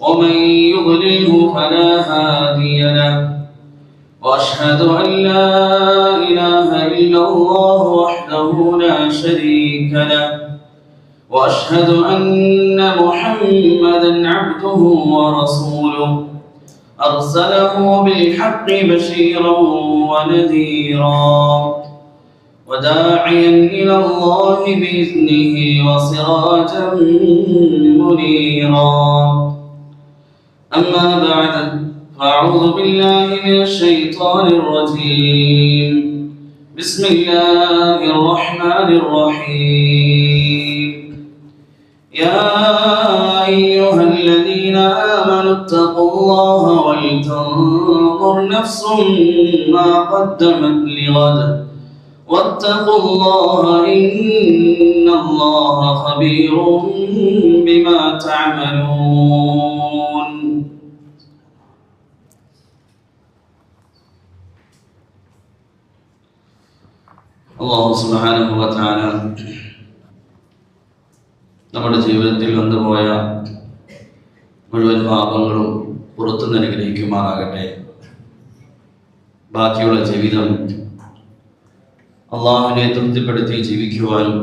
ومن يضلله فلا هادي له. وأشهد أن لا إله إلا الله وحده لا شريك له. وأشهد أن محمدا عبده ورسوله. أرسله بالحق بشيرا ونذيرا. وداعيا إلى الله بإذنه وسراجا منيرا. أما بعد فأعوذ بالله من الشيطان الرجيم. بسم الله الرحمن الرحيم. يا أيها الذين آمنوا اتقوا الله ولتنظر نفس ما قدمت لغد. واتقوا الله إن الله خبير بما تعملون. അള്ളാഹു തആല നമ്മുടെ ജീവിതത്തിൽ വന്നുപോയ മുഴുവൻ പാപങ്ങളും പുറത്തു അനുഗ്രഹിക്കുമാറാകട്ടെ. ബാക്കിയുള്ള ജീവിതം അള്ളാഹുവിനെ തൃപ്തിപ്പെടുത്തി ജീവിക്കുവാനും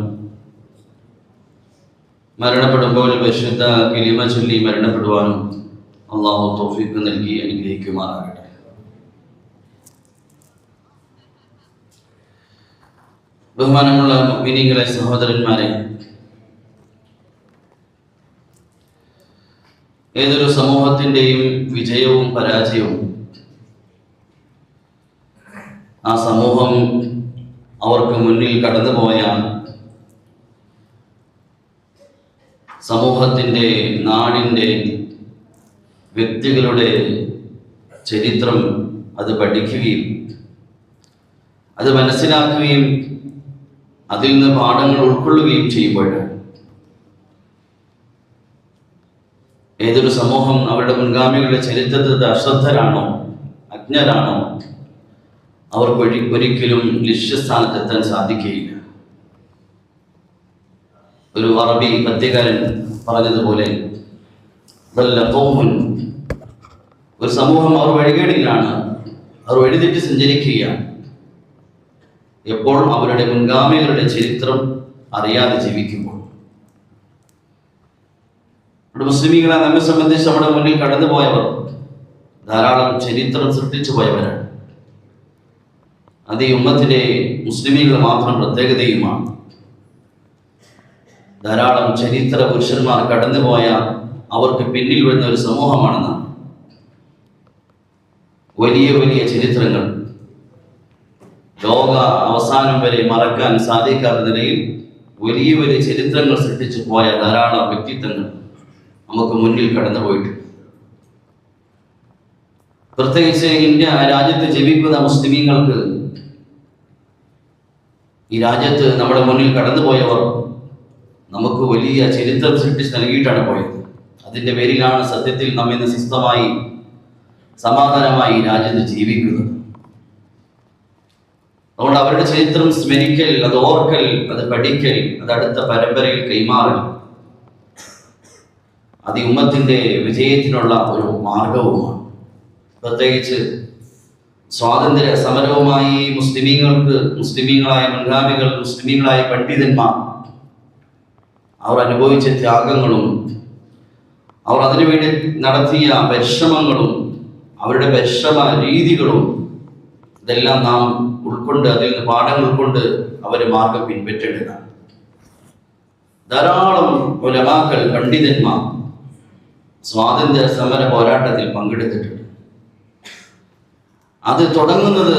മരണപ്പെടുമ്പോൾ വിശുദ്ധ കിലിമ ചൊല്ലി മരണപ്പെടുവാനും അള്ളാഹു തോഫിക്ക് നൽകി അനുഗ്രഹിക്കുമാറാകട്ടെ. ബഹുമാനമുള്ള മിനിങ്ങളെ സഹോദരന്മാരെ ഏതൊരു സമൂഹത്തിന്റെയും വിജയവും പരാജയവും ആ സമൂഹം അവർക്ക് മുന്നിൽ കടന്നുപോയ സമൂഹത്തിന്റെ നാടിന്റെ വ്യക്തികളുടെ ചരിത്രം അത് പഠിക്കുകയും അത് മനസ്സിലാക്കുകയും അതിൽ നിന്ന് പാഠങ്ങൾ ഉൾക്കൊള്ളുകയും ചെയ്യുമ്പോൾ ഏതൊരു സമൂഹം അവരുടെ മുൻഗാമികളുടെ ചരിത്രത്തിൽ അശ്രദ്ധരാണോ അജ്ഞരാണോ അവർക്ക് ഒഴി ഒരിക്കലും ലക്ഷ്യസ്ഥാനത്തെത്താൻ സാധിക്കുകയില്ല. ഒരു അറബി മധ്യകാരൻ പറഞ്ഞതുപോലെ ഒരു സമൂഹം അവർ വഴികേടിലാണ് അവർ വഴിതെറ്റി സഞ്ചരിക്കുകയാണ്. എപ്പോൾ അവരുടെ മുൻഗാമികളുടെ ചരിത്രം അറിയാതെ ജീവിക്കുമ്പോൾ. നമ്മുടെ മുസ്ലിമീങ്ങളെ നമ്മെ സംബന്ധിച്ച് നമ്മുടെ മുന്നിൽ കടന്നുപോയവർ ധാരാളം ചരിത്രം സൃഷ്ടിച്ചു പോയവരാണ്. അത് ഈ ഉമ്മത്തിലെ മുസ്ലിമീങ്ങൾ മാത്രം പ്രത്യേകതയുമാണ്. ധാരാളം ചരിത്ര പുരുഷന്മാർ കടന്നുപോയ അവർക്ക് പിന്നിൽ വരുന്ന ഒരു സമൂഹമാണെന്നാണ്. വലിയ വലിയ ചരിത്രങ്ങൾ ലോക അവസാനം വരെ മറക്കാൻ സാധിക്കാത്ത നിലയിൽ വലിയ വലിയ ചരിത്രങ്ങൾ സൃഷ്ടിച്ചു പോയ ധാരാളം വ്യക്തിത്വങ്ങൾ നമുക്ക് മുന്നിൽ കടന്നുപോയിട്ടുണ്ട് പ്രത്യേകിച്ച് ഇന്ത്യ രാജ്യത്ത് ജീവിക്കുന്ന മുസ്ലിമീങ്ങൾക്ക് ഈ രാജ്യത്ത് നമ്മുടെ മുന്നിൽ കടന്നുപോയവർ നമുക്ക് വലിയ ചരിത്രം സൃഷ്ടിച്ച് നൽകിയിട്ടാണ് പോയത്. അതിന്റെ പേരിലാണ് സത്യത്തിൽ നമ്മിന്ന് സ്വസ്ഥമായി സമാധാനമായി രാജ്യത്ത് ജീവിക്കുന്നത്. അതുകൊണ്ട് അവരുടെ ചരിത്രം സ്മരിക്കൽ അത് ഓർക്കൽ അത് പഠിക്കൽ അത് അടുത്ത പരമ്പരയിൽ കൈമാറൽ. അത് ഉമ്മത്തിന്റെ വിജയത്തിനുള്ള ഒരു മാർഗവുമാണ്. പ്രത്യേകിച്ച് സ്വാതന്ത്ര്യ സമരവുമായി മുസ്ലിമീങ്ങൾക്ക് മുസ്ലിമീങ്ങളായ മുൻഗാമികൾ മുസ്ലിമീങ്ങളായ പണ്ഡിതന്മാർ അവർ അനുഭവിച്ച ത്യാഗങ്ങളും അവർ അതിനുവേണ്ടി നടത്തിയ പരിശ്രമങ്ങളും അവരുടെ പരിശ്രമ രീതികളും ഇതെല്ലാം നാം ഉൾക്കൊണ്ട് അതിൽ നിന്ന് പാഠങ്ങൾ ഉൾക്കൊണ്ട് അവരെ മാർഗം പിൻപറ്റേണ്ടതാണ് ധാരാളം ഉലമാക്കൾ പണ്ഡിതന്മാർ സ്വാതന്ത്ര്യ സമര പോരാട്ടത്തിൽ പങ്കെടുത്തിട്ടുണ്ട്. അത് തുടങ്ങുന്നത്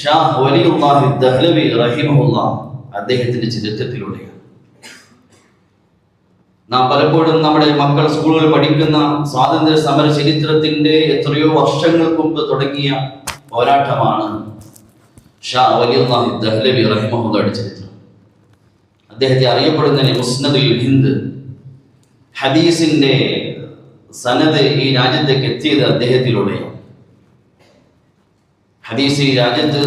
ഷാ വലിയുല്ലാഹി ദഹ്ലവി റഹിമഹുല്ല അദ്ദേഹത്തിന്റെ ചരിത്രത്തിലൂടെയാണ്. നാം പലപ്പോഴും നമ്മുടെ മക്കൾ സ്കൂളുകളിൽ പഠിക്കുന്ന സ്വാതന്ത്ര്യ സമര ചരിത്രത്തിന്റെ എത്രയോ വർഷങ്ങൾക്ക് മുമ്പ് തുടങ്ങിയ പോരാട്ടമാണ് ഷാ വലിയ ദഹ്ലബി റഹിമഹുല്ലയുടെ ചരിത്രം അദ്ദേഹത്തെ അറിയപ്പെടുന്നതിന് മുസ്നദുൽ ഹിന്ദ് ഹദീസിന്റെ സനത് ഈ രാജ്യത്തേക്ക് എത്തിയത് അദ്ദേഹത്തിലൂടെയാണ്. ഹദീസ് ഈ രാജ്യത്ത്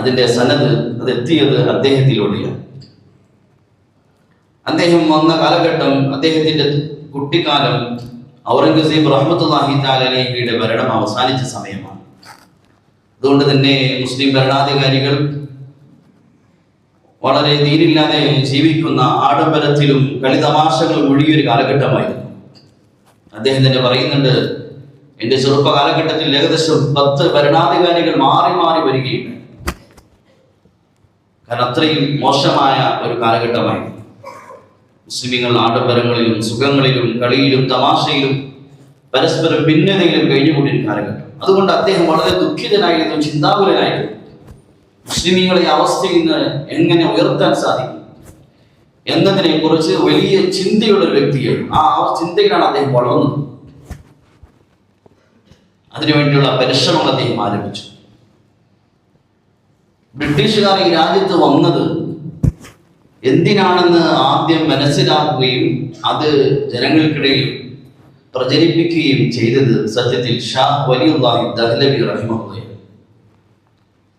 അതിന്റെ സനത് അത് എത്തിയത് അദ്ദേഹത്തിലൂടെയാണ്. അദ്ദേഹം വന്ന കാലഘട്ടം അദ്ദേഹത്തിന്റെ കുട്ടിക്കാലം ഔറംഗസീബ് റഹ്മത്തുല്ലാഹി താലയുടെ ഭരണം അവസാനിച്ച സമയമാണ്. അതുകൊണ്ട് തന്നെ മുസ്ലിം ഭരണാധികാരികൾ വളരെ തീരില്ലാതെ ജീവിക്കുന്ന ആഡംബരത്തിലും കളിതമാശകൾ ഒഴുകിയൊരു കാലഘട്ടമായിരുന്നു അദ്ദേഹം തന്നെ പറയുന്നുണ്ട് എന്റെ ചെറുപ്പ കാലഘട്ടത്തിൽ ഏകദേശം പത്ത് ഭരണാധികാരികൾ മാറി മാറി വരികയുണ്ട് കാരണം അത്രയും മോശമായ ഒരു കാലഘട്ടമായി. മുസ്ലിങ്ങൾ ആഡംബരങ്ങളിലും സുഖങ്ങളിലും കളിയിലും തമാശയിലും പരസ്പരം ഭിന്നതയിലും കഴിഞ്ഞുകൂടിയ കാലഘട്ടം. അതുകൊണ്ട് അദ്ദേഹം വളരെ ദുഃഖിതനായിരുന്നു ചിന്താകുലനായിരുന്നു. മുസ്ലിമീങ്ങളെ ഈ അവസ്ഥയിൽ നിന്ന് എങ്ങനെ ഉയർത്താൻ സാധിക്കും? എന്നതിനെ കുറിച്ച് വലിയ ചിന്തയുള്ള ഒരു വ്യക്തിയാണ് ആ ചിന്തയിലാണ് അദ്ദേഹം വളർന്നത്. അതിനുവേണ്ടിയുള്ള പരിശ്രമങ്ങൾ അദ്ദേഹം ആരംഭിച്ചു. ബ്രിട്ടീഷുകാർ ഈ രാജ്യത്ത് വന്നത് എന്തിനാണെന്ന് ആദ്യം മനസ്സിലാക്കുകയും അത് ജനങ്ങൾക്കിടയിൽ പ്രചരിപ്പിക്കുകയും ചെയ്തത് സത്യത്തിൽ ഷാ വലിയുള്ളാഹി ദഹ്ലവി റഹിമുള്ളയാണ്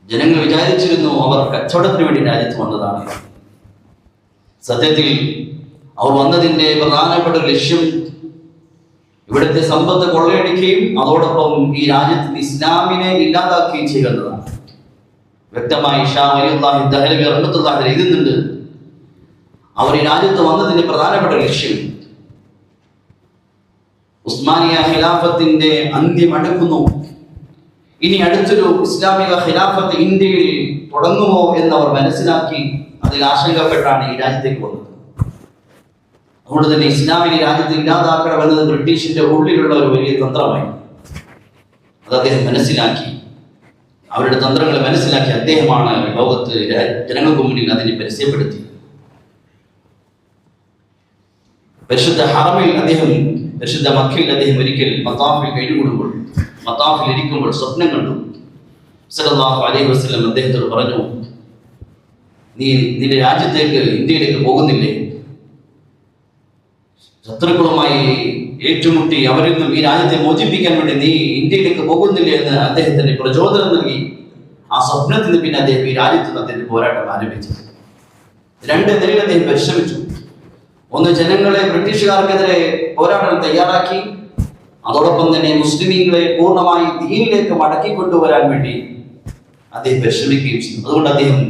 ജനങ്ങൾ വിചാരിച്ചിരുന്നു അവർ കച്ചവടത്തിന് വേണ്ടി രാജ്യത്ത് വന്നതാണ്. സത്യത്തിൽ അവർ വന്നതിന്റെ പ്രധാനപ്പെട്ട ലക്ഷ്യം ഇവിടുത്തെ സമ്പത്ത് കൊള്ളയടിക്കുകയും അതോടൊപ്പം ഈ രാജ്യത്ത് ഇസ്ലാമിനെ ഇല്ലാതാക്കുകയും ചെയ്യുന്നതാണ് വ്യക്തമായി ഷാ വലിയുള്ളാഹി ദഹ്ലവി റഹ്മത്തുള്ളാഹി എഴുതുന്നുണ്ട് അവർ ഈ രാജ്യത്ത് വന്നതിന്റെ പ്രധാനപ്പെട്ട ലക്ഷ്യം ഉസ്മാനിയ ഖിലാഫത്തിന്റെ അന്ത്യം അടുക്കുന്നു. ഇനി അടുത്തൊരു ഇസ്ലാമിക ഖിലാഫത്ത് ഇന്ത്യയിൽ തുടങ്ങുമോ അവർ മനസ്സിലാക്കി അതിൽ ആശങ്കപ്പെട്ടാണ് ഈ രാജ്യത്തേക്ക് വന്നത്. അതുകൊണ്ട് തന്നെ ഇസ്ലാമിക രാജ്യത്ത് ഇല്ലാതാക്കണമെന്നത് ബ്രിട്ടീഷിന്റെ ഉള്ളിലുള്ള ഒരു വലിയ തന്ത്രമായി. അത് അദ്ദേഹം മനസ്സിലാക്കി. അവരുടെ തന്ത്രങ്ങൾ മനസ്സിലാക്കി അദ്ദേഹമാണ് ലോകത്ത് ജനങ്ങൾക്ക് മുന്നിൽ അതിനെ പരിചയപ്പെടുത്തിയത് പരിശുദ്ധ ഹറമിൽ അദ്ദേഹം പരിശുദ്ധ മക്കയിൽ അദ്ദേഹം ഒരിക്കൽ മത്താഫിൽ കഴിഞ്ഞുകൂടുമ്പോൾ മത്താഫിൽ ഇരിക്കുമ്പോൾ സ്വപ്നം കണ്ടു. സലാഹു അലൈഹി വസ്ലം അദ്ദേഹത്തോട് പറഞ്ഞു നീ നിന്റെ രാജ്യത്തേക്ക് ഇന്ത്യയിലേക്ക് പോകുന്നില്ലേ? ശത്രുക്കളുമായി ഏറ്റുമുട്ടി അവരിൽ നിന്നും ഈ രാജ്യത്തെ മോചിപ്പിക്കാൻ വേണ്ടി നീ ഇന്ത്യയിലേക്ക് പോകുന്നില്ലേ? എന്ന് അദ്ദേഹത്തിന് പ്രചോദനം നൽകി. ആ സ്വപ്നത്തിന് പിന്നെ അദ്ദേഹം ഈ രാജ്യത്ത് നിന്ന് പോരാട്ടം ആരംഭിച്ചു രണ്ട് നിലയിൽ അദ്ദേഹം പരിശ്രമിച്ചു. ഒന്ന് ജനങ്ങളെ ബ്രിട്ടീഷുകാർക്കെതിരെ പോരാടാൻ തയ്യാറാക്കി അതോടൊപ്പം തന്നെ മുസ്ലിമീങ്ങളെ പൂർണമായി ദീനിലേക്ക് മടക്കി കൊണ്ടുവരാൻ വേണ്ടി അദ്ദേഹം പരിശ്രമിക്കുകയും ചെയ്തു. അതുകൊണ്ട് അദ്ദേഹം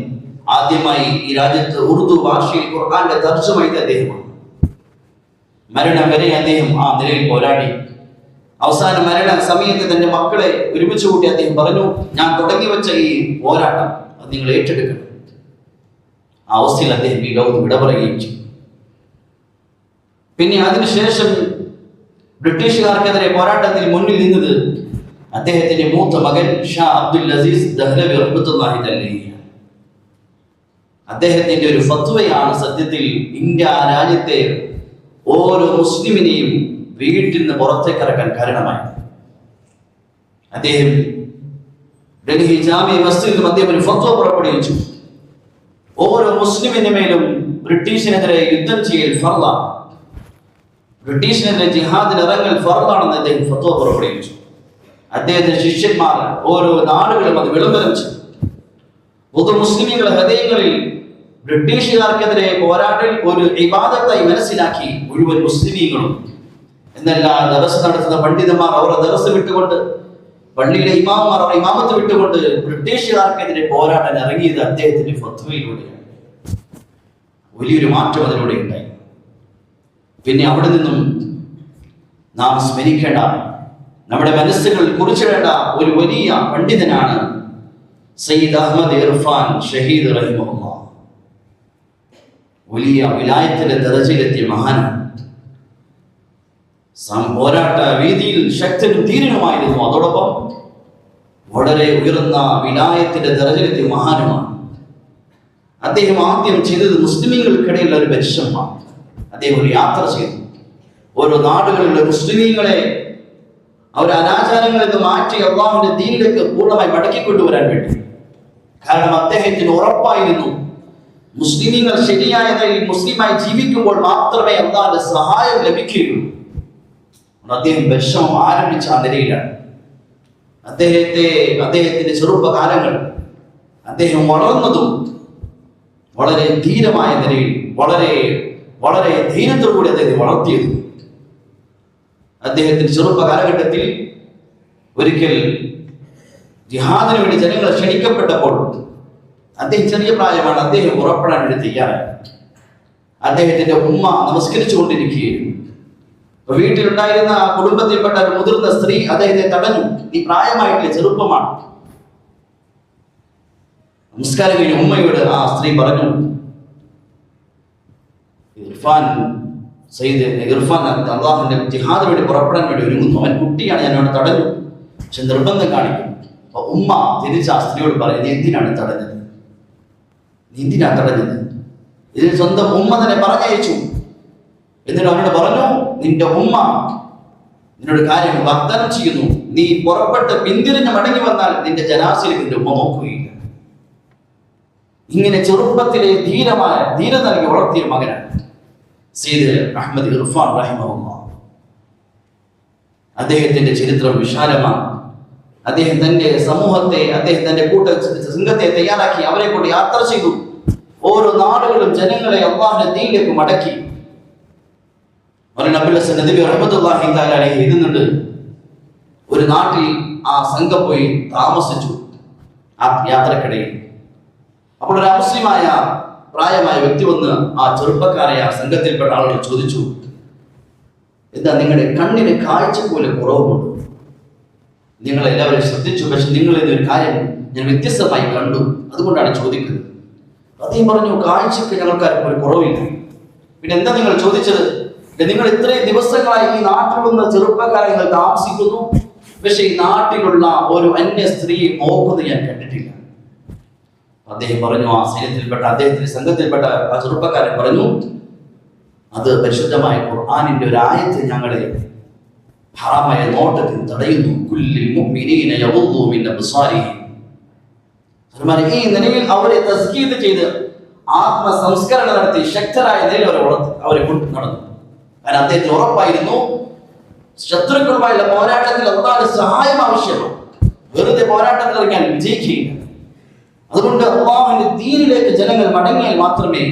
ആദ്യമായി ഈ രാജ്യത്ത് ഉറുദു ഭാഷയിൽ ഖുർആാന്റെ തർജമ ചെയ്ത അദ്ദേഹമാണ്. മരണം വരെ അദ്ദേഹം ആ നിലയിൽ പോരാടി. അവസാന മരണ സമയത്ത് തന്റെ മക്കളെ ഒരുമിച്ച് കൂട്ടി അദ്ദേഹം പറഞ്ഞു ഞാൻ തുടങ്ങി വെച്ച ഈ പോരാട്ടം അത് നിങ്ങൾ ഏറ്റെടുക്കണം. ആ അവസ്ഥയിൽ അദ്ദേഹം ഈ ലോകത്ത് വിട പറയുകയും ചെയ്തു. പിന്നെ അതിനുശേഷം ബ്രിട്ടീഷുകാർക്കെതിരെ പോരാട്ടത്തിൽ മുന്നിൽ നിന്നത് അദ്ദേഹത്തിന്റെ മൂത്ത മകൻ ഷാ അബ്ദുൽ അസീസ് ദഹ്ലവി റഹ്മത്തുള്ളാഹി തന്നെയാണ് അദ്ദേഹത്തിന്റെ ഒരു ഫത്വയാണ് സത്യത്തിൽ ഇന്ത്യ രാജ്യത്തെ ഓരോ മുസ്ലിമിനെയും വീട്ടിൽ നിന്ന് പുറത്തേക്ക് ഇറക്കാൻ കാരണമായി അദ്ദേഹം ഡൽഹി ജാമ്യ മസ്ജിദിലും അദ്ദേഹം ഒരു ഫത്വ പുറപ്പെടുവിച്ചു. ഓരോ മുസ്ലിമിന് മേലും ബ്രിട്ടീഷിനെതിരെ യുദ്ധം ചെയ്യൽ ഫർദാണ്. ബ്രിട്ടീഷിനെതിരെ ജിഹാദിന് ഇറങ്ങൽ ഫർദാണെന്ന് അദ്ദേഹം ഫത്വ പുറപ്പെടുവിച്ചു. അദ്ദേഹത്തിന്റെ ശിഷ്യന്മാർ ഓരോ നാടുകളും അത് വിളംബരം ചെയ്തു. പൊതു മുസ്ലിമുകളുടെ ഹൃദയങ്ങളിൽ ബ്രിട്ടീഷുകാർക്കെതിരെ പോരാടൽ ഒരു വിവാദത്തായി മനസ്സിലാക്കി മുഴുവൻ മുസ്ലിമീങ്ങളും. എന്നല്ല ദറസ് നടത്തുന്ന പണ്ഡിതന്മാർ അവരുടെ ദറസ് വിട്ടുകൊണ്ട് പള്ളിയിലെ ഇമാമന്മാർ അവരുടെ ഇമാമത്ത് വിട്ടുകൊണ്ട് ബ്രിട്ടീഷുകാർക്കെതിരെ പോരാടാൻ ഇറങ്ങിയത് അദ്ദേഹത്തിന്റെ ഫത്വയിലൂടെയാണ്. വലിയൊരു മാറ്റം അതിലൂടെ ഉണ്ടായി. പിന്നെ അവിടെ നിന്നും നാം സ്മരിക്കേണ്ട നമ്മുടെ മനസ്സുകൾ കുറിച്ചിടേണ്ട ഒരു വലിയ പണ്ഡിതനാണ് സയ്യിദ് അഹമ്മദ് ഇർഫാൻ ഷഹീദ് റഹിമുള്ള വലിയ വിലായത്തിന്റെ ദർജയിലെത്തിയ മഹാൻ. പോരാട്ട വേദിയിൽ ശക്തനും ധീരനുമായിരുന്നു. അതോടൊപ്പം വളരെ ഉയർന്ന വിലായത്തിന്റെ ദർജയിലെത്തിയ മഹാനുമാണ്. അദ്ദേഹം ആദ്യം ചെയ്തത് മുസ്ലിമുകൾക്കിടയിലുള്ള ഒരു പരിശ്രമമാണ് അദ്ദേഹം ഒരു യാത്ര ചെയ്തു. ഓരോ നാടുകളിലെ മുസ്ലിമീങ്ങളെ അവർ അനാചാരങ്ങളിൽ നിന്ന് മാറ്റി അള്ളാഹുവിന്റെ ദീനിലേക്ക് പൂർണമായി മടക്കി മടക്കിക്കൊണ്ടുവരാൻ വേണ്ടി. കാരണം അദ്ദേഹത്തിന് ഉറപ്പായിരുന്നു മുസ്ലിമീങ്ങൾ ശരിയായ നിലയിൽ മുസ്ലിമായി ജീവിക്കുമ്പോൾ മാത്രമേ അള്ളാഹിന്റെ സഹായം ലഭിക്കുകയുള്ളൂ. അദ്ദേഹം വിഷമം ആരംഭിച്ച ആ നിലയിലാണ്. അദ്ദേഹത്തെ അദ്ദേഹത്തിന്റെ ചെറുപ്പകാലങ്ങൾ അദ്ദേഹം വളർന്നതും വളരെ ധീരമായ നിലയിൽ വളരെ വളരെ ധൈര്യത്തോടുകൂടി അദ്ദേഹത്തെ വളർത്തിയത്. അദ്ദേഹത്തിന്റെ ചെറുപ്പ കാലഘട്ടത്തിൽ ഒരിക്കൽ ജിഹാദിന് വേണ്ടി ജനങ്ങൾ ക്ഷണിക്കപ്പെട്ടപ്പോൾ അദ്ദേഹം ചെറിയ പ്രായമാണ് അദ്ദേഹം പുറപ്പെടാൻ വേണ്ടി തയ്യാറായി. അദ്ദേഹത്തിന്റെ ഉമ്മ നമസ്കരിച്ചു കൊണ്ടിരിക്കുകയായിരുന്നു വീട്ടിലുണ്ടായിരുന്ന ആ കുടുംബത്തിൽപ്പെട്ട ഒരു മുതിർന്ന സ്ത്രീ അദ്ദേഹത്തെ തടഞ്ഞു. നീ പ്രായമായിട്ടില്ല ചെറുപ്പമാണ്. നമസ്കാരം കഴിഞ്ഞ ഉമ്മയോട് ആ സ്ത്രീ പറഞ്ഞു ഇർഫാൻ സയ്യിദ് ഇർഫാൻ അള്ളാഹുവിന്റെ ജിഹാദിന് വേണ്ടി പുറപ്പെടാൻ വേണ്ടി ഒരുങ്ങുന്നു. അവൻ കുട്ടിയാണ് ഞാൻ അവനെ തടഞ്ഞു. പക്ഷെ നിർബന്ധം കാണിക്കും. അപ്പൊ ഉമ്മ തിരിച്ച് ആ സ്ത്രീയോട് പറയും നീ എന്തിനാണ് തടഞ്ഞത്? നീ എന്തിനാണ് തടഞ്ഞത്? ഇതിൽ സ്വന്തം ഉമ്മ തന്നെ പറഞ്ഞയച്ചു. എന്നിട്ട് അവനോട് പറഞ്ഞു നിന്റെ ഉമ്മ നിന്നോട് കാര്യം വാഗ്ദാനം ചെയ്യുന്നു. നീ പുറപ്പെട്ട് പിന്തിരിഞ്ഞ് മടങ്ങി വന്നാൽ നിന്റെ ജനാസിൽ നിന്റെ ഉമ്മ നോക്കുകയില്ല. ഇങ്ങനെ ചെറുപ്പത്തിലെ ധീരമായ ധീര നൽകി വളർത്തിയ മകനാണ്. സീദ് അഹമ്മദ് ഇർഫാൻ റഹിമ അദ്ദേഹത്തിന്റെ ചരിത്രം വിശാലമാണ്. അദ്ദേഹം തന്റെ സമൂഹത്തെ അദ്ദേഹം തന്റെ കൂട്ട സംഘത്തെ തയ്യാറാക്കി അവരെ കൊണ്ട് യാത്ര ചെയ്തു. ഓരോ നാടുകളും ജനങ്ങളെ അള്ളാഹിന്റെ തീയിലേക്ക് മടക്കി. നബി എഴുതുന്നുണ്ട് ഒരു നാട്ടിൽ ആ സംഘം പോയി താമസിച്ചു. ആ യാത്രക്കിടയിൽ. അപ്പോൾ ഒരു അമുസ്ലിമായ പ്രായമായ വ്യക്തി വന്ന് ആ ചെറുപ്പക്കാരെ ആ സംഘത്തിൽപ്പെട്ട ആളുകൾ ചോദിച്ചു എന്താ നിങ്ങളുടെ കണ്ണിന് കാഴ്ച പോലെ കുറവുമുണ്ട്? നിങ്ങൾ എല്ലാവരും ശ്രദ്ധിച്ചു പക്ഷെ നിങ്ങൾ ഇതൊരു കാര്യം ഞാൻ വ്യത്യസ്തമായി കണ്ടു. അതുകൊണ്ടാണ് ചോദിക്കുന്നത്. അദ്ദേഹം പറഞ്ഞു കാഴ്ചക്ക് ഞങ്ങൾക്കാർക്കും ഒരു കുറവില്ല. പിന്നെ എന്താ നിങ്ങൾ ചോദിച്ചത്? "ഇത് നിങ്ങൾ ഇത്രയും ദിവസങ്ങളായി ഈ നാട്ടിൽ വന്ന ചെറുപ്പക്കാരെ താമസിക്കുന്നു. പക്ഷെ ഈ നാട്ടിലുള്ള ഒരു അന്യ സ്ത്രീയെ നോക്കുന്നത് ഞാൻ കണ്ടിട്ടില്ല. അദ്ദേഹം പറഞ്ഞു ആ സൈന്യത്തിൽപ്പെട്ട അദ്ദേഹത്തിന്റെ സംഘത്തിൽപ്പെട്ട ആ ചെറുപ്പക്കാരൻ പറഞ്ഞു അത് പരിശുദ്ധമായ ഖുർആാനിന്റെ ഒരു ആയത്ത് ഞങ്ങളെ ഹറാമായ നോട്ടത്തിൽ തടയുന്നു. ഈ നിലയിൽ അവരെ തസ്കീത് ചെയ്ത് ആത്മസംസ്കരണം നടത്തി ശക്തരായ നിലയിൽ അവരെ അവരെ കൊണ്ടു നടന്നു. കാരണം അദ്ദേഹത്തിന് ഉറപ്പായിരുന്നു ശത്രുക്കളുമായുള്ള പോരാട്ടത്തിൽ ഒന്നാണ് സഹായം ആവശ്യമാണ്. വെറുതെ പോരാട്ടത്തിൽ ഇറങ്ങാൻ വിജയിക്കുകയില്ല. അതുകൊണ്ട് അള്ളാഹുവിന്റെ ദീനിലേക്ക് ജനങ്ങൾ മടങ്ങിയാൽ മാത്രമേ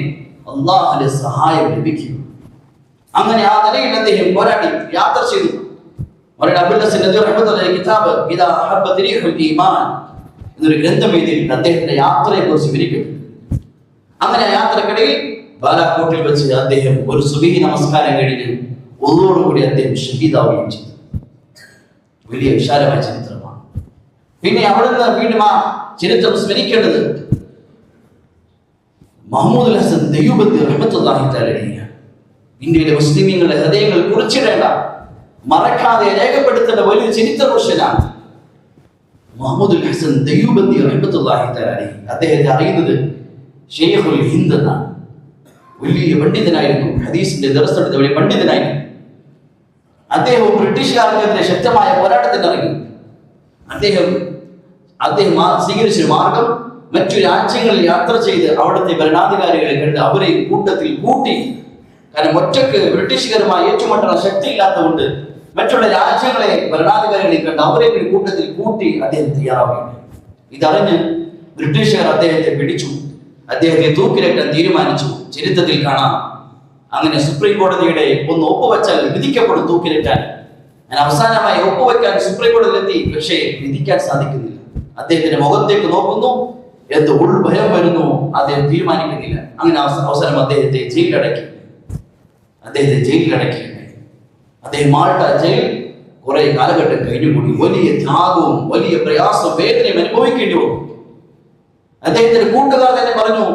അള്ളാഹുവിന്റെ സഹായം ലഭിക്കൂ. അങ്ങനെ ആ നിലയിൽ അദ്ദേഹം പോരാടി യാത്ര ചെയ്തു. കിതാബ് എന്നൊരു ഗ്രന്ഥം എഴുതിയിട്ടുണ്ട് അദ്ദേഹത്തിന്റെ യാത്രയെ കുറിച്ച് വിവരിക്കുന്നു. അങ്ങനെ യാത്രക്കിടയിൽ ബാലാക്കോട്ടിൽ വെച്ച് അദ്ദേഹം ഒരു സുബഹി നമസ്കാരം കഴിഞ്ഞ് ഒന്നോടുകൂടി അദ്ദേഹം ഷഹീദാവുകയും ചെയ്തു. വലിയ വിശാലമായ ചരിത്രമാണ്. പിന്നെ അവിടുന്ന് വീണ്ടും ചരിത്രം സ്മരിക്കേണ്ടത് മഹമ്മൂദ് ഹസൻ ദൈവബന്ധി റഹ്മത്തുള്ളാഹി തആലയാണ് ഇന്ത്യയിലെ മുസ്ലിമീങ്ങളുടെ ഹൃദയങ്ങൾ കുറിച്ചിടേണ്ട മറക്കാതെ രേഖപ്പെടുത്തേണ്ട വലിയ ചരിത്ര പുരുഷനാണ് മുഹമ്മദ് ഹസൻ ദൈവബന്ധി റഹ്മത്തുള്ളാഹി തആലി അദ്ദേഹത്തെ അറിയുന്നത് ഷെയ്ഖുൽ ഹിന്ദ് എന്നാണ്. വലിയ പണ്ഡിതനായിരുന്നു. ഹദീസിന്റെ ദർശനത്തെ വലിയ പണ്ഡിതനായിരുന്നു. അദ്ദേഹവും ബ്രിട്ടീഷുകാർക്കെതിരെ ശക്തമായ പോരാട്ടത്തിന് ഇറങ്ങി അദ്ദേഹം അദ്ദേഹം സ്വീകരിച്ച മാർഗം മറ്റു രാജ്യങ്ങളിൽ യാത്ര ചെയ്ത് അവിടുത്തെ ഭരണാധികാരികളെ കണ്ട് അവരെ കൂട്ടത്തിൽ കൂട്ടി. കാരണം ഒറ്റയ്ക്ക് ബ്രിട്ടീഷുകാരുമായി ഏറ്റുമുട്ടുള്ള ശക്തി ഇല്ലാത്തതുകൊണ്ട് മറ്റുള്ള രാജ്യങ്ങളെ ഭരണാധികാരികളെ കണ്ട് അവരെ കൂട്ടത്തിൽ കൂട്ടി അദ്ദേഹം തയ്യാറാവുകയാണ് ഇതറിഞ്ഞ് ബ്രിട്ടീഷുകാർ അദ്ദേഹത്തെ പിടിച്ചു. അദ്ദേഹത്തെ തൂക്കിലേറ്റാൻ തീരുമാനിച്ചു. ചരിത്രത്തിൽ കാണാം. അങ്ങനെ സുപ്രീം കോടതിയുടെ ഒന്ന് ഒപ്പുവെച്ചാൽ വിധിക്കപ്പെടും തൂക്കിലേറ്റാൻ ഞാൻ അവസാനമായി ഒപ്പുവെക്കാൻ സുപ്രീം കോടതിയിലെത്തി. പക്ഷേ വിധിക്കാൻ സാധിക്കുന്നില്ല. അദ്ദേഹത്തിന്റെ മുഖത്തേക്ക് നോക്കുന്നു. എന്ത് ഉൾഭയം വരുന്നു? അദ്ദേഹം തീരുമാനിക്കുന്നില്ല. അങ്ങനെ അവസരം അദ്ദേഹത്തെ ജയിലിലടക്കി. അദ്ദേഹത്തെ ജയിലടക്കി അദ്ദേഹം മാൾട്ട ജയിൽ കുറെ കാലഘട്ടം കഴിഞ്ഞുകൂടി. വലിയ ത്യാഗവും വലിയ പ്രയാസവും വേദനയും അനുഭവിക്കേണ്ടി വന്നു. അദ്ദേഹത്തിന്റെ കൂട്ടുകാർ തന്നെ പറഞ്ഞു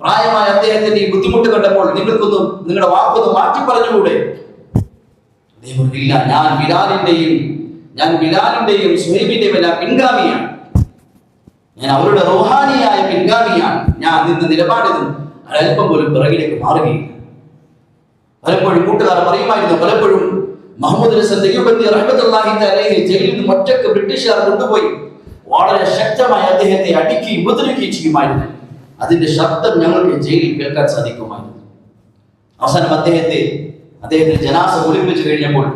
പ്രായമായ അദ്ദേഹത്തിന്റെ ഈ ബുദ്ധിമുട്ട് കണ്ടപ്പോൾ നിങ്ങൾക്കൊന്നും നിങ്ങളുടെ വാക്കൊന്ന് മാറ്റി പറഞ്ഞുകൂടെ? ഇല്ല ഞാൻ ബിലാലിന്റെയും ഞാൻ ബിലാലിന്റെയും സുഹൈബിന്റെയും എല്ലാം പിൻഗാമിയാണ്. ഞാൻ അവരുടെ റോഹാനിയായ പിൻഗാമിയാണ്. ഞാൻ നിന്ന് നിലപാടിൽ നിന്ന് അല്പം പോലും പിറകിലേക്ക് മാറുകയില്ല. പലപ്പോഴും കൂട്ടുകാർ പറയുമായിരുന്നു പലപ്പോഴും മുഹമ്മദ് ഹസൻ ദയ്യൂബന്തി റഹ്മത്തുള്ളാഹി തആലയെ ജയിലിൽ നിന്ന് ഒറ്റയ്ക്ക് ബ്രിട്ടീഷുകാർ കൊണ്ടുപോയി വളരെ ശക്തമായി അദ്ദേഹത്തെ അടിക്കുകയും ഉപദ്രവിക്കുകയും ചെയ്യുമായിരുന്നു. അതിന്റെ ശബ്ദം ഞങ്ങൾക്ക് ജയിലിൽ കേൾക്കാൻ സാധിക്കുമായിരുന്നു. അവസാനം അദ്ദേഹത്തെ അദ്ദേഹത്തിന് ജനാസ ഒളിപ്പിച്ചു കഴിഞ്ഞപ്പോൾ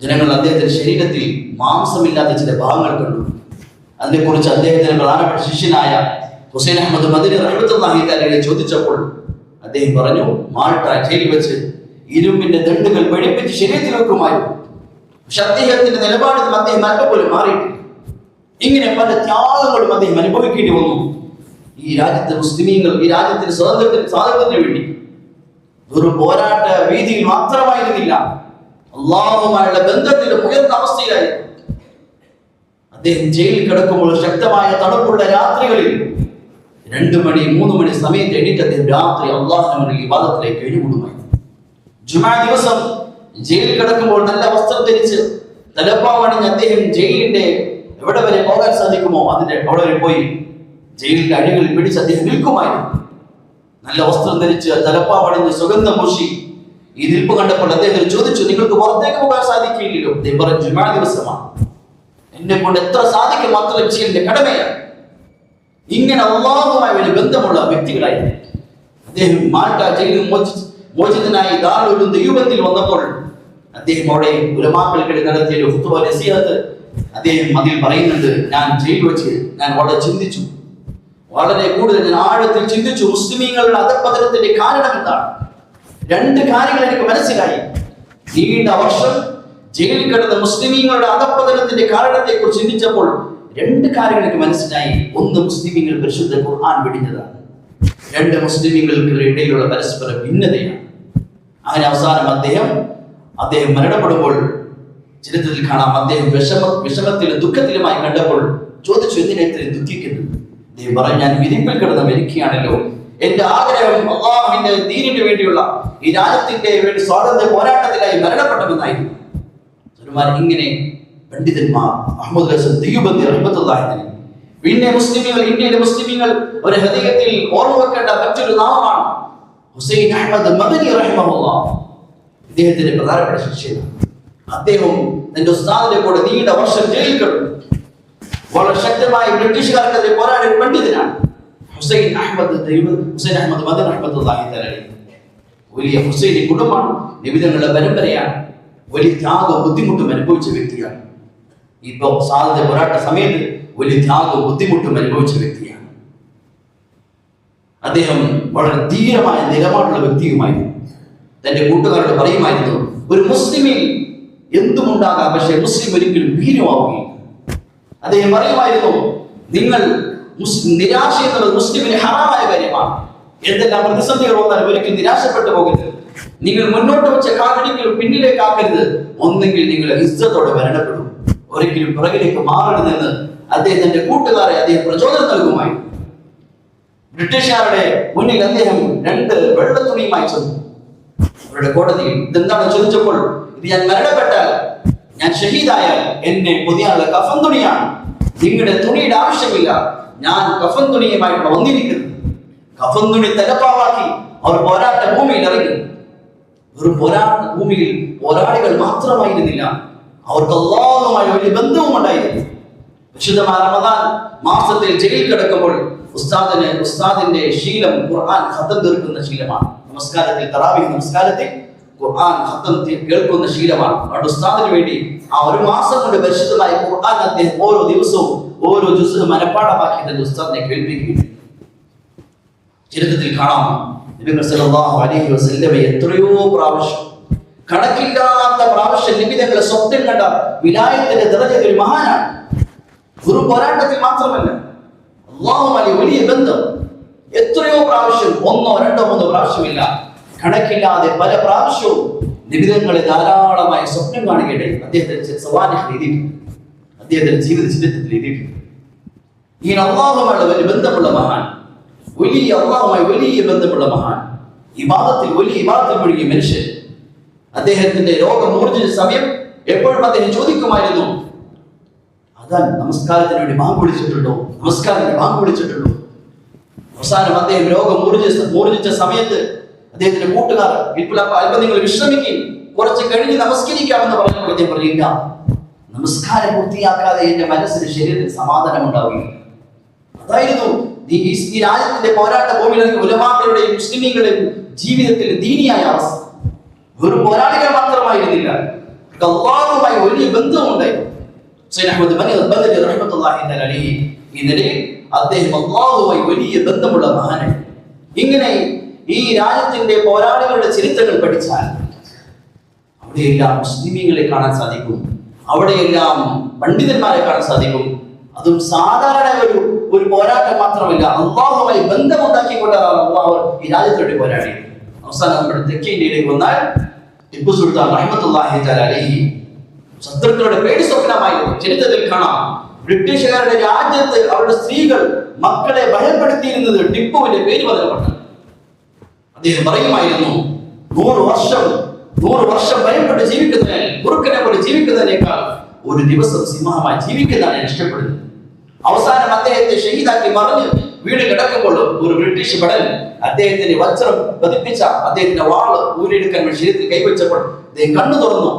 ജനങ്ങൾ അദ്ദേഹത്തിന്റെ ശരീരത്തിൽ മാംസമില്ലാത്ത ചില ഭാഗങ്ങൾ കണ്ടു. അതിനെക്കുറിച്ച് അദ്ദേഹത്തിന്റെ പ്രധാനപ്പെട്ട ശിഷ്യനായ ഹുസൈൻ അഹമ്മദ് മദിനി റഹ്മത്തുള്ളാഹി തആലയെ ചോദിച്ചപ്പോൾ അദ്ദേഹം പറഞ്ഞു മാൾട്ട ജയിലിൽ വെച്ച് ഇരുമ്പിന്റെ ദണ്ടുകൾ വെടിപ്പിച്ച് ശരീരത്തിൽ വെക്കുമായിരുന്നു പക്ഷെ അദ്ദേഹത്തിന്റെ നിലപാടിൽ അദ്ദേഹം അല്പപോലും മാറിയിട്ടില്ല. ഇങ്ങനെ പല ത്യാഗങ്ങളും അദ്ദേഹം അനുഭവിക്കേണ്ടി വന്നു. ഈ രാജ്യത്തെ മുസ്ലിമീങ്ങൾ ഈ രാജ്യത്തിന്റെ സ്വാതന്ത്ര്യത്തിന് സ്വാതന്ത്ര്യത്തിന് വേണ്ടി ഒരു പോരാട്ട വീതിയിൽ മാത്രമായിരുന്നില്ല. അള്ളാഹുമായുള്ള ബന്ധത്തിന്റെ ഉയർന്ന അവസ്ഥയിലായിരുന്നു. അദ്ദേഹം ജയിലിൽ കിടക്കുമ്പോൾ ശക്തമായ തണുപ്പുള്ള രാത്രികളിൽ രണ്ടു മണി മൂന്ന് മണി സമയത്ത് എണീറ്റ് അദ്ദേഹം രാത്രി അള്ളാഹുവിന് മുന്നിൽ വിവാദത്തിലേക്ക് കഴിഞ്ഞുകൂടുമായി ജുമാ ദിവസം ജയിലിൽ കിടക്കുമ്പോൾ നല്ല വസ്ത്രം ധരിച്ച് തലപ്പാവണിഞ്ഞ് അദ്ദേഹം ജയിലിന്റെ എവിടെ വരെ പോകാൻ സാധിക്കുമോ അതിന്റെ അവിടെ വരെ പോയി ജയിലിന്റെ അഴികളിൽ പിടിച്ച് അദ്ദേഹം നിൽക്കുമായിരുന്നു. നല്ല വസ്ത്രം ധരിച്ച് തലപ്പാവണിഞ്ഞ് സുഗന്ധം പൂശി ഈ നിൽപ്പ് കണ്ടപ്പോൾ അദ്ദേഹം ചോദിച്ചു നിങ്ങൾക്ക് പുറത്തേക്ക് പോകാൻ സാധിക്കില്ലല്ലോ? ജുമാ ദിവസമാണ്. എന്നെ കൊണ്ട് എത്ര സാധിക്കും മാത്രം ചെയ്യേണ്ട കടമയാണ്. ഇങ്ങനെ അള്ളാഹുമായി ഒരു ബന്ധമുള്ള വ്യക്തികളായി അദ്ദേഹം മാൾട്ട ജയിലിൽ മോചി മോചിതനായി ദാറുൽ ദൈവത്തിൽ വന്നപ്പോൾ അദ്ദേഹം അവിടെ ഉലമാക്കൾക്കിടെ നടത്തിയ ഒരു ഹുത്തുവ നസീഹത്ത് അദ്ദേഹം അതിൽ പറയുന്നുണ്ട് ഞാൻ ജയിൽ വെച്ച് ഞാൻ വളരെ ചിന്തിച്ചു. വളരെ കൂടുതൽ ഞാൻ ആഴത്തിൽ ചിന്തിച്ചു. മുസ്ലിമീങ്ങളുടെ അധപതനത്തിന്റെ കാരണം എന്താണ്? രണ്ട് കാര്യങ്ങൾ എനിക്ക് മനസ്സിലായി. നീണ്ട വർഷം ജയിലിൽ കിടന്ന മുസ്ലിമീങ്ങളുടെ അധപ്പതനത്തിന്റെ കാരണത്തെ കുറിച്ച് ചിന്തിച്ചപ്പോൾ രണ്ട് കാര്യങ്ങൾ എനിക്ക് മനസ്സിലായി. ഒന്ന് മുസ്ലിമീങ്ങൾ പരിശുദ്ധ ഖുർആൻ വെടിഞ്ഞതാണ്. രണ്ട് മുസ്ലിമീങ്ങൾക്ക് ഇടയിലുള്ള പരസ്പര ഭിന്നതയാണ്. അങ്ങനെ അവസാനം അദ്ദേഹം അദ്ദേഹം മരണപ്പെടുമ്പോൾ ചരിത്രത്തിൽ കാണാം അദ്ദേഹം വിഷമ വിഷമത്തിലും ദുഃഖത്തിലുമായി കണ്ടപ്പോൾ ചോദിച്ചു എന്തിനാ ഇത്രയും ദുഃഖിക്കുന്നു അദ്ദേഹം പറഞ്ഞു ഞാൻ വിരിപ്പിൽ കിടന്ന് മരിക്കുകയാണല്ലോ. എന്റെ ആഗ്രഹം അള്ളാഹുവിന്റെ ദീനിന് വേണ്ടിയുള്ള ഈ രാജ്യത്തിന്റെ വേണ്ടി സ്വാതന്ത്ര്യ പോരാട്ടത്തിലായി മരണപ്പെട്ടമെന്നായിരുന്നു ഒരുമാർ ഇങ്ങനെ പണ്ഡിതന്മാർ അഹമ്മദ് ഹസൻ ദയ്യുബന്തി റഹ്മത്തുള്ളാഹി പിന്നെ മുസ്ലിമുകൾ ഇന്ത്യയിലെ മുസ്ലിമീങ്ങൾ ഒരു ഹൃദയത്തിൽ ഓർമ്മ വെക്കേണ്ട മറ്റൊരു നാമമാണ് ഹുസൈൻ അഹമ്മദ് മദനി റഹിമഹുള്ള ഇദ്ദേഹത്തിന്റെ പ്രധാനപ്പെട്ട ശിക്ഷയാണ് അദ്ദേഹം തന്റെ ഉസ്താദിന്റെ കൂടെ നീണ്ട വർഷം ജയിലിൽ കിടന്നു. വളരെ ശക്തമായി ബ്രിട്ടീഷുകാർക്കെതിരെ പോരാടിയ ഒരു പണ്ഡിതനാണ് ഹുസൈൻ അഹമ്മദ് ഹുസൈൻ അഹമ്മദ് മദൻ അഹമ്മദ് വലിയ ഹുസൈനി കുടുംബമാണ്. നിബിധങ്ങളുടെ പരമ്പരയാണ്. വലിയ ത്യാഗവും ബുദ്ധിമുട്ടും അനുഭവിച്ച വ്യക്തിയാണ്. ഇപ്പൊ സ്വാതന്ത്ര്യ പോരാട്ട സമയത്ത് വലിയ ത്യാഗവും ബുദ്ധിമുട്ടും അനുഭവിച്ച വ്യക്തിയാണ്. അദ്ദേഹം വളരെ ധീരമായ നിലപാടുള്ള വ്യക്തിയുമായിരുന്നു. തന്റെ കൂട്ടുകാരോട് പറയുമായിരുന്നു ഒരു മുസ്ലിമിൽ എന്തുമുണ്ടാകാം? പക്ഷേ മുസ്ലിം ഒരിക്കലും ഭീരുമാവുകയില്ല അദ്ദേഹം പറയുമായിരുന്നു നിങ്ങൾ നിരാശ എന്നുള്ളത് മുസ്ലിമിന് ഹറാമായ കാര്യമാണ്. എന്തെല്ലാം പ്രതിസന്ധികൾ വന്നാലും ഒരിക്കലും നിരാശപ്പെട്ടു പോകരുത്. നിങ്ങൾ മുന്നോട്ട് വെച്ച കാലടിക്കലും പിന്നിലേക്കാക്കരുത് ഒന്നെങ്കിൽ നിങ്ങൾ ഇസ്സത്തോടെ മരണപ്പെടും. ഒരിക്കലും പുറകിലേക്ക് മാറരുതെന്ന് അദ്ദേഹം തന്റെ കൂട്ടുകാരെ അദ്ദേഹം പ്രചോദനം നൽകുമായി. ബ്രിട്ടീഷുകാരുടെ മുന്നിൽ അദ്ദേഹം രണ്ട് വെള്ള തുണിയുമായി ചെന്നു. അവരുടെ കോടതിയിൽ ഇതെന്താണ് ചോദിച്ചപ്പോൾ ഇത് ഞാൻ മരണപ്പെട്ടാൽ ഞാൻ ഷഹീദായാൽ എന്നെ പൊതിയാനുള്ള കഫൻ തുണിയാണ്. നിങ്ങളുടെ തുണിയുടെ ആവശ്യമില്ല. ഞാൻ കഫൻ തുണിയുമായിട്ട് വന്നിരിക്കുന്നു കഫൻ തുണി തലപ്പാവാക്കി അവർ പോരാട്ട ഭൂമിയിൽ ഇറങ്ങി. വെറും പോരാട്ട ഭൂമിയിൽ പോരാളികൾ മാത്രമായിരുന്നില്ല. അവർക്ക് അള്ളാഹുമായി വലിയ ബന്ധവും ഉണ്ടായിരുന്നു. വിശുദ്ധമായ റമദാൻ മാസത്തിൽ ജയിൽ കിടക്കുമ്പോൾ ഉസ്താദിന് ഉസ്താദിന്റെ ശീലം ഖുർആൻ ഖത്തം തീർക്കുന്ന ശീലമാണ്. നമസ്കാരത്തിൽ തറാവി നമസ്കാരത്തിൽ ഖുർആൻ ഖത്തം കേൾക്കുന്ന ശീലമാണ്. അവിടെ ഉസ്താദിന് വേണ്ടി ആ ഒരു മാസം കൊണ്ട് പരിശുദ്ധമായ ഖുർആൻ അദ്ദേഹം ഓരോ ദിവസവും ഓരോ ദിവസവും മനപ്പാടമാക്കി തന്റെ ഉസ്താദിനെ കേൾപ്പിക്കുകയും ചരിത്രത്തിൽ കാണാം. എത്രയോ പ്രാവശ്യം കണക്കില്ലാത്ത പ്രാവശ്യം നിബിതങ്ങളെ സ്വപ്നം കണ്ട വിലായത്തിന്റെ നിറഞ്ഞത് ഒരു മഹാനാണ്. ഒരു പോരാട്ടത്തിൽ മാത്രമല്ല അള്ളാഹുമായി വലിയ ബന്ധം. എത്രയോ പ്രാവശ്യം ഒന്നോ രണ്ടോ മൂന്നോ പ്രാവശ്യമില്ല. കണക്കില്ലാതെ പല പ്രാവശ്യവും ലിപിതങ്ങളെ ധാരാളമായി സ്വപ്നം കാണുകയുടെ അദ്ദേഹത്തിന്റെ സവാനിഹ് അദ്ദേഹത്തിന്റെ ജീവിത ചരിത്രത്തിൽ എഴുതിയിട്ടുണ്ട്. ഈ അള്ളാഹുമായുള്ള വലിയ ബന്ധമുള്ള മഹാൻ. വലിയ അള്ളാഹുമായി വലിയ ബന്ധമുള്ള മഹാൻ. ഇബാദത്തിൽ വലിയ ഇബാദത്തിൽ മുഴുകിയ മനുഷ്യൻ. അദ്ദേഹത്തിന്റെ രോഗം മൂർജിച്ച സമയം എപ്പോഴും അദ്ദേഹം ചോദിക്കുമായിരുന്നു. അതാൻ നമസ്കാരത്തിന് വേണ്ടി ബാങ്ക് വിളിച്ചിട്ടുണ്ടോ? നമസ്കാരത്തിന് ബാങ്ക് വിളിച്ചിട്ടുണ്ടോ? അവസാനം അദ്ദേഹം രോഗം മൂർജിച്ച മൂർജിച്ച സമയത്ത് അദ്ദേഹത്തിന്റെ കൂട്ടുകാർ ഇപ്പോൾ അപ്പൊ അല്പം നിങ്ങൾ വിശ്രമിക്കും. കുറച്ച് കഴിഞ്ഞ് നമസ്കരിക്കാമെന്ന് പറഞ്ഞപ്പോൾ അദ്ദേഹം പറയില്ല നമസ്കാരം പൂർത്തിയാക്കാതെ എന്റെ മനസ്സിന് ശരീരത്തിൽ സമാധാനം ഉണ്ടാവുകയില്ല. അതായിരുന്നു ഈ രാജ്യത്തിന്റെ പോരാട്ട ഭൂമിയിലെ ഉലമാക്കളുടെയും മുസ്ലിമീങ്ങളുടെയും ജീവിതത്തിൽ ദീനിയായ അവസ്ഥ. വെറും പോരാളികൾ മാത്രമായിരുന്നില്ല. കൗവാറുമായി വലിയ ബന്ധമുണ്ടായിരുന്നു സയ്യിദ് അഹ്മദ് ബനി ബദരി റഹ്മത്തുള്ളാഹി തആല അലൈഹി ഈ നിലയിൽ അദ്ദേഹം അള്ളാഹുമായി വലിയ ബന്ധമുള്ള മഹാനാണ് ഇങ്ങനെ ഈ രാജ്യത്തിന്റെ പോരാളികളുടെ ചരിത്രങ്ങൾ പഠിച്ചാൽ അവിടെയെല്ലാം മുസ്ലിമീങ്ങളെ കാണാൻ സാധിക്കും. അവിടെയെല്ലാം പണ്ഡിതന്മാരെ കാണാൻ സാധിക്കും. അതും സാധാരണ ഒരു ഒരു പോരാട്ടം മാത്രമല്ല അള്ളാഹുമായി ബന്ധമുണ്ടാക്കിക്കൊണ്ടാണ് അള്ളാഹു ഈ രാജ്യത്തോടെ പോരാടി. അവസാനം നമ്മുടെ തെക്കേ ഇന്ത്യയിലേക്ക് വന്നാൽ ടിപ്പു സുൽത്താൻ റഹ്മത്തുള്ളാഹി തആല അലൈഹി ശത്രുക്കളുടെ പേടി സ്വപ്നമായിരുന്നു ചരിത്രത്തിൽ കാണാം. ബ്രിട്ടീഷുകാരുടെ രാജ്യത്ത് അവരുടെ സ്ത്രീകൾ മക്കളെ ഭയപ്പെടുത്തിയിരുന്നത് ടിപ്പുവിന്റെ പേര് ബന്ധപ്പെട്ടാണ് അദ്ദേഹം പറയുമായിരുന്നു നൂറ് വർഷം നൂറ് വർഷം ഭയപ്പെട്ട് ജീവിക്കുന്നതിനെ കുറുക്കനെ പോലെ ജീവിക്കുന്നതിനേക്കാൾ ഒരു ദിവസം സിംഹമായി ജീവിക്കുന്നതാണ് ഇഷ്ടപ്പെടുന്നത്. അവസാനം അദ്ദേഹത്തെ ഷഹീദാക്കി പറഞ്ഞ് വീട് കിടക്കുമ്പോൾ ഒരു ബ്രിട്ടീഷ് ഭടൻ അദ്ദേഹത്തിന്റെ വജ്രം പതിപ്പിച്ച അദ്ദേഹത്തിന്റെ വാൾ ഊരിയെടുക്കാൻ വേണ്ടി ശരീരത്തിൽ കൈവച്ചപ്പോൾ അദ്ദേഹം കണ്ണു തുറന്നു.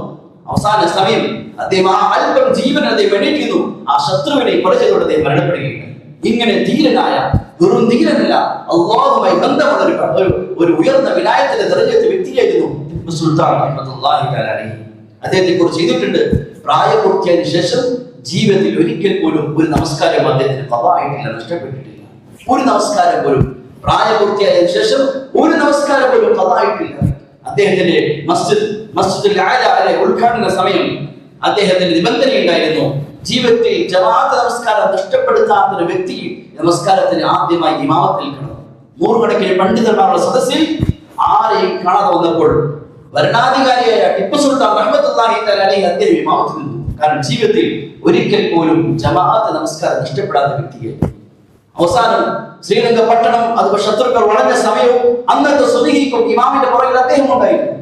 അവസാന സമയം അദ്ദേഹം ആ അല്പം ജീവൻ അദ്ദേഹം എണീറ്റിരുന്നു. ആ ശത്രുവിനെ കുറച്ചതോടെ അദ്ദേഹം മരണപ്പെടുകയാണ്. ഇങ്ങനെ ധീരനായ വെറും ധീരനല്ല അള്ളാഹുമായി ബന്ധമുള്ള ഒരു ഒരു ഉയർന്ന വിനായത്തിന്റെ തെരഞ്ഞെടുത്ത വ്യക്തിയായിരുന്നു സുൽത്താൻ അദ്ദേഹത്തെ കുറിച്ച് ചെയ്തിട്ടുണ്ട് പ്രായപൂർത്തിയായതിനു ശേഷം ജീവിതത്തിൽ ഒരിക്കൽ പോലും ഒരു നമസ്കാരം അദ്ദേഹത്തിന് പതായിട്ടില്ല നഷ്ടപ്പെട്ടിട്ടില്ല. ഒരു നമസ്കാരം പോലും പ്രായപൂർത്തിയായതിനു ശേഷം ഒരു നമസ്കാരം പോലും പതായിട്ടില്ല അദ്ദേഹത്തിന്റെ മസ്ജിദ് മസ്ജിദിൽ ആല ഉദ്ഘാടന സമയം അദ്ദേഹത്തിന്റെ നിബന്ധന ഉണ്ടായിരുന്നു ജീവിതത്തിൽ ജമാഅത്ത് നമസ്കാരം നഷ്ടപ്പെടുത്താത്ത ഒരു വ്യക്തി നമസ്കാരത്തിന് ആദ്യമായി ഇമാമത്തിൽ കിടന്നു നൂറുകണക്കിന് പണ്ഡിതന്മാരുടെ സദസ്സിൽ ആരെയും കാണാതെ വന്നപ്പോൾ ഭരണാധികാരിയായ ടിപ്പു സുൽത്താൻ അലൈഹി അദ്ദേഹം ഇമാമത്തിൽ നിന്നു. കാരണം ജീവിതത്തിൽ ഒരിക്കൽ പോലും ജമാഅത്ത് നമസ്കാരം ഇഷ്ടപ്പെടാത്ത വ്യക്തിയെ. അവസാനം ശ്രീലങ്ക പട്ടണം അത് ശത്രുക്കൾ വളഞ്ഞ സമയവും അന്നത്തെ സുലഹിക്കും ഇമാമിന്റെ പുറകിൽ അദ്ദേഹം ഉണ്ടായിരുന്നു.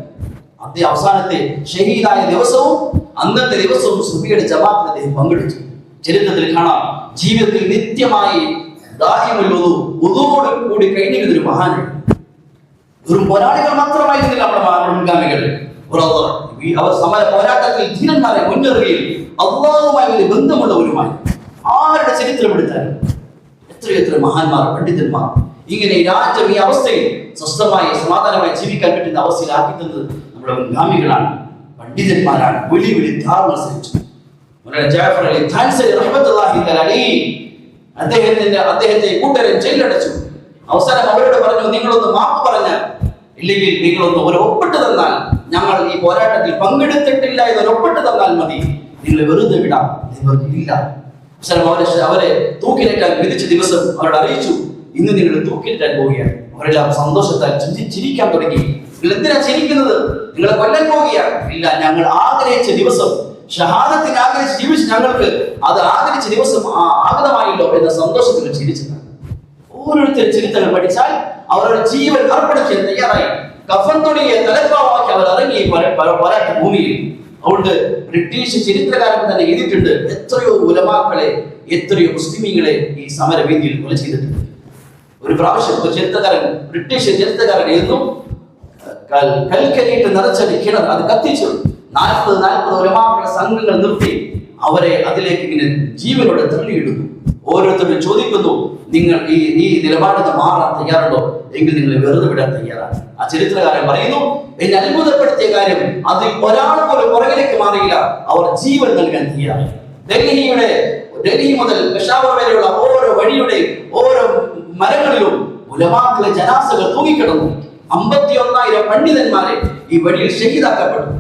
അദ്ദേഹം അവസാനത്തെ ഷഹീദായ ദിവസവും അന്നത്തെ ദിവസവും സുബിയുടെ ജമാഅത്തിൽ അദ്ദേഹം പങ്കെടുത്തു. ചരിത്രത്തിൽ കാണാം ജീവിതത്തിൽ നിത്യമായി കൂടി കഴിഞ്ഞിരുന്നൊരു മഹാനാണ് വെറും പോരാളികൾ മാത്രമായിരുന്നില്ല നമ്മുടെ മുൻഗാമികൾ. അവർ ഈ അവർ സമര പോരാട്ടത്തിൽ ധീരന്മാരെ മുന്നേറുകയും അള്ളാഹുമായി വലിയ ബന്ധമുള്ളവരുമായി ആരുടെ ചരിത്രം എടുത്താലും എത്രയെത്ര മഹാന്മാർ പണ്ഡിതന്മാർ ഇങ്ങനെ രാജ്യം ഈ അവസ്ഥയിൽ സ്വസ്ഥമായി സമാധാനമായി ജീവിക്കാൻ പറ്റുന്ന അവസ്ഥയിലാക്കി തന്നത് നമ്മുടെ മുൻഗാമികളാണ് പണ്ഡിതന്മാരാണ്. വലിയ വലിയ ധാരണ ശ്രമിച്ചു ജാഫർ അലി ധാൻസരി റഹ്മത്തുള്ളാഹി അലൈഹി അദ്ദേഹത്തിന്റെ അദ്ദേഹത്തെ കൂട്ടരെ ജയിലടച്ചു. അവസാനം അവരോട് പറഞ്ഞു നിങ്ങളൊന്ന് മാപ്പ് പറഞ്ഞാൽ ഇല്ലെങ്കിൽ നിങ്ങളൊന്ന് ഒരു ഒപ്പിട്ട് തന്നാൽ ഞങ്ങൾ ഈ പോരാട്ടത്തിൽ പങ്കെടുത്തിട്ടില്ല ഇത് ഒപ്പിട്ട് തന്നാൽ മതി. നിങ്ങൾ വെറുതെ വിടാം. അവരെ അവരെ തൂക്കിലേറ്റാൻ വിധിച്ച ദിവസം അവരോട് അറിയിച്ചു. ഇന്ന് നിങ്ങൾ തൂക്കിലേറ്റാൻ പോവുകയാണ്. അവരെല്ലാം സന്തോഷത്താൽ ചിന്തിച്ചിരിക്കാൻ ചിരിക്കാൻ തുടങ്ങി. നിങ്ങൾ എന്തിനാ ചിരിക്കുന്നത്? നിങ്ങളെ കൊല്ലാൻ പോവുകയാണ്. ഇല്ല ഞങ്ങൾ ആഗ്രഹിച്ച ദിവസം ഷഹാദത്തിന് ആഗ്രഹിച്ച് ജീവിച്ച് ഞങ്ങൾക്ക് അത് ആഗ്രഹിച്ച ദിവസം ആ- ആഗതമായല്ലോ എന്ന സന്തോഷത്തിൽ ചിരിച്ചു ഓരോരുത്തരും ചരിത്രങ്ങൾ പഠിച്ചാൽ അവരുടെ ജീവൻ അർപ്പണിക്കാൻ തയ്യാറായി. കഫൻ തുണിയെ തലപ്പാവാക്കി അവർ ഇറങ്ങി പോരാ- ഭൂമിയിൽ. അതുകൊണ്ട് ബ്രിട്ടീഷ് ചരിത്രകാരൻ തന്നെ എഴുതിയിട്ടുണ്ട് എത്രയോ ഉലമാക്കളെ എത്രയോ മുസ്ലിമീങ്ങളെ ഈ സമരവേദിയിൽ കൊല ചെയ്തിട്ടുണ്ട്. ഒരു പ്രാവശ്യം ഒരു ചരിത്രകാരൻ ബ്രിട്ടീഷ് ചരിത്രകാരൻ എഴുതുന്നു കൽ- കൽക്കരിയിട്ട് നിറച്ചടി കിണർ അത് കത്തിച്ചു. നാൽപ്പത് നാൽപ്പത് ഉലമാക്കളുടെ സംഘങ്ങൾ നിർത്തി. അവരെ അതിലേക്ക് ഇങ്ങനെ ജീവനോടെ തള്ളിയിടുന്നു. ഓരോരുത്തരും ചോദിക്കുന്നു നിങ്ങൾ ഈ ഈ നിലപാടിൽ നിന്ന് മാറാൻ തയ്യാറുണ്ടോ? എങ്കിൽ നിങ്ങൾ വെറുതെ വിടാൻ തയ്യാറാണ്. ആ ചരിത്രകാരൻ പറയുന്നു എന്നെ അത്ഭുതപ്പെടുത്തിയ കാര്യം അതിൽ ഒരാൾ പോലും പുറകിലേക്ക് മാറിയില്ല. അവർ ജീവൻ നൽകാൻ തയ്യാറായി. ഡൽഹിയുടെ ഡൽഹി മുതൽ പെഷാവർ വരെയുള്ള ഓരോ വഴിയുടെ ഓരോ മരങ്ങളിലും ഉലമാക്കളെ ജനാസകൾ തൂങ്ങിക്കിടന്നു. അമ്പത്തി ഒന്നായിരം പണ്ഡിതന്മാരെ ഈ വഴിയിൽ ഷഹീദാക്കപ്പെട്ടു.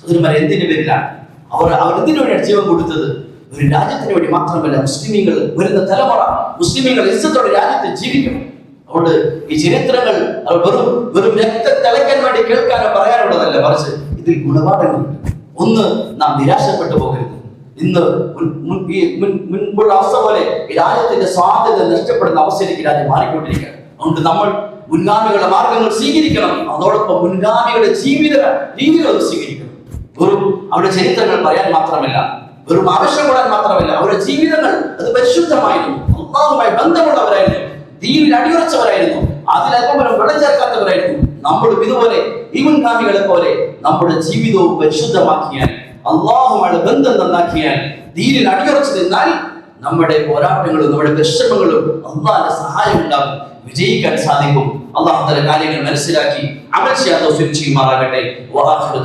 സഹോദരന്മാരെ എന്തിന്റെ പേരിലാണ്? അവർ അവർ എന്തിനു വേണ്ടിയാണ് ജീവൻ കൊടുത്തത്? ഒരു രാജ്യത്തിന് വേണ്ടി മാത്രമല്ല മുസ്ലിമീങ്ങൾ വരുന്ന തലമുറ മുസ്ലിമീങ്ങൾ ഇസ്സത്തോടെ രാജ്യത്ത് ജീവിക്കണം അതുകൊണ്ട് ഈ ചരിത്രങ്ങൾ വെറും വെറും രക്തം തിളയ്ക്കാൻ വേണ്ടി കേൾക്കാനോ പറയാനുള്ളതല്ല മറിച്ച് ഇതിൽ ഗുണപാഠങ്ങളുണ്ട്. ഒന്ന് നാം നിരാശപ്പെട്ടു പോകരുത്. ഇന്ന് മുൻപുള്ള അവസ്ഥ പോലെ ഈ രാജ്യത്തിന്റെ സ്വാതന്ത്ര്യം നഷ്ടപ്പെടുന്ന അവസ്ഥയിലേക്ക് രാജ്യം മാറിക്കൊണ്ടിരിക്കുകയാണ്. അതുകൊണ്ട് നമ്മൾ മുൻഗാമികളുടെ മാർഗങ്ങൾ സ്വീകരിക്കണം. അതോടൊപ്പം മുൻഗാമികളുടെ ജീവിത രീതികളും സ്വീകരിക്കണം. വെറും അവരുടെ ചരിത്രങ്ങൾ പറയാൻ മാത്രമല്ല വെറും ആവശ്യം കൂടാൻ മാത്രമല്ല അവരുടെ ജീവിതങ്ങൾ അത് പരിശുദ്ധമായിരുന്നു. ബന്ധമുള്ളവരായിരുന്നു. ദീനിൽ അടിയുറച്ചവരായിരുന്നു അതിൽ അല്പം വിളം ചേർക്കാത്തവരായിരുന്നു നമ്മളും ഇതുപോലെ ഈ മുൻഗാമികളെ പോലെ നമ്മുടെ ജീവിതവും പരിശുദ്ധമാക്കിയാൽ അള്ളാഹുമായ ബന്ധം നന്നാക്കിയാൽ ദീനിൽ അടിയുറച്ചു നിന്നാൽ നമ്മുടെ പോരാട്ടങ്ങളും നമ്മുടെ വിഷമങ്ങളും അള്ളാഹിന്റെ സഹായം ഉണ്ടാകും. വിജയിക്കാൻ സാധിക്കും. അള്ളാഹു തന്റെ കാര്യങ്ങൾ മനസ്സിലാക്കി. അമൽ ചെയ്യാൻ ചെയ്യുമാറാകട്ടെ. വആഖിറു